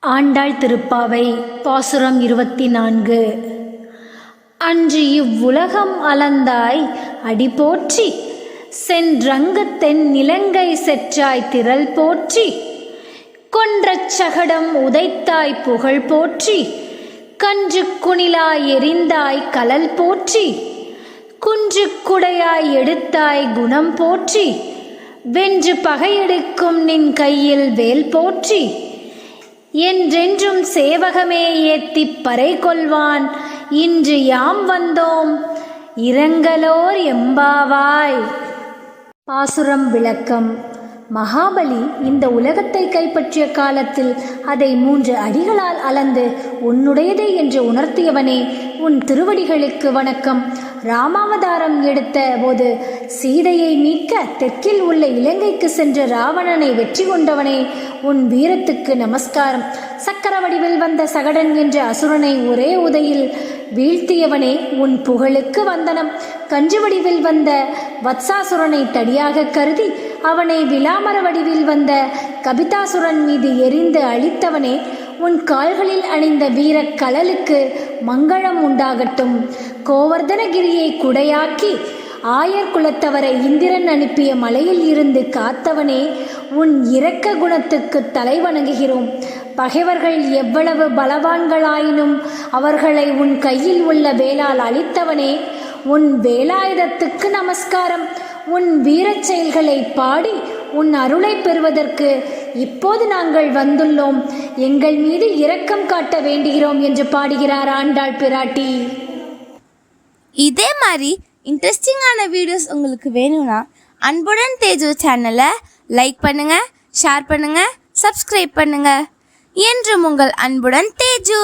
ஆண்டாள் திருப்பாவை பாசுரம் இருபத்தி நான்கு அன்று இவ்வுலகம் அளந்தாய் அடி போற்றி. சென்றங்கத்தென் நிலங்கை செற்றாய் திரள் போற்றி. கொன்றச் சகடம் உதைத்தாய் புகழ் போற்றி. கன்று குணிலாய் எரிந்தாய் கலல் போற்றி. குன்று குடையாய் எடுத்தாய் குணம் போற்றி. வென்று பகையெடுக்கும் நின் கையில் வேல் போற்றி. என்றென்றும் சேவகமே ஏத்திப் பறை கொள்வான் இன்று யாம் வந்தோம்? இரங்கலோர் எம்பாவாய். பாசுரம் விளக்கம். மகாபலி இந்த உலகத்தை கைப்பற்றிய காலத்தில் அதை மூன்று அடிகளால் அளந்து உன்னுடையதே என்று உணர்த்தியவனே உன் திருவடிகளுக்கு வணக்கம். ராமாவதாரம் எடுத்த போது சீதையை மீட்க தெற்கில் உள்ள இலங்கைக்கு சென்ற ராவணனை வெற்றி கொண்டவனே உன் வீரத்துக்கு நமஸ்காரம். சக்கர வடிவில் வந்த சகடன் என்ற அசுரனை ஒரே உதையில் வீழ்த்தியவனே உன் புகழுக்கு வந்தனம். கஞ்சு வடிவில் வந்த வத்சாசுரனை தடியாக கருதி அவனை விலாமர வடிவில் வந்த கபிதாசுரன் மீது எரிந்து அழித்தவனே உன் கால்களில் அணிந்த வீரக் கலலுக்கு மங்களம் உண்டாகட்டும். கோவர்தனகிரியை குடையாக்கி ஆயர் குலத்தவரை இந்திரன் அனுப்பிய மலையில் இருந்து காத்தவனே உன் இரக்க குணத்துக்கு தலை வணங்குகிறோம் பகைவர்கள் எவ்வளவு பலவான்களாயினும் அவர்களை உன் கையில் உள்ள வேளால் அழித்தவனே உன் வேலாயுதத்துக்கு நமஸ்காரம். உன் வீரச் செயல்களை பாடி உன் அருளை பெறுவதற்கு இப்போது நாங்கள் வந்துள்ளோம். எங்கள் மீது இரக்கம் காட்ட வேண்டுகிறோம் என்று பாடுகிறார் ஆண்டாள் பிராட்டி. இதே மாதிரி இன்ட்ரெஸ்டிங்கான வீடியோஸ் உங்களுக்கு வேணும்னா அன்புடன் தேஜு சேனலை லைக் பண்ணுங்க ஷேர் பண்ணுங்க சப்ஸ்கிரைப் பண்ணுங்க. என்றும் உங்கள் அன்புடன் தேஜு!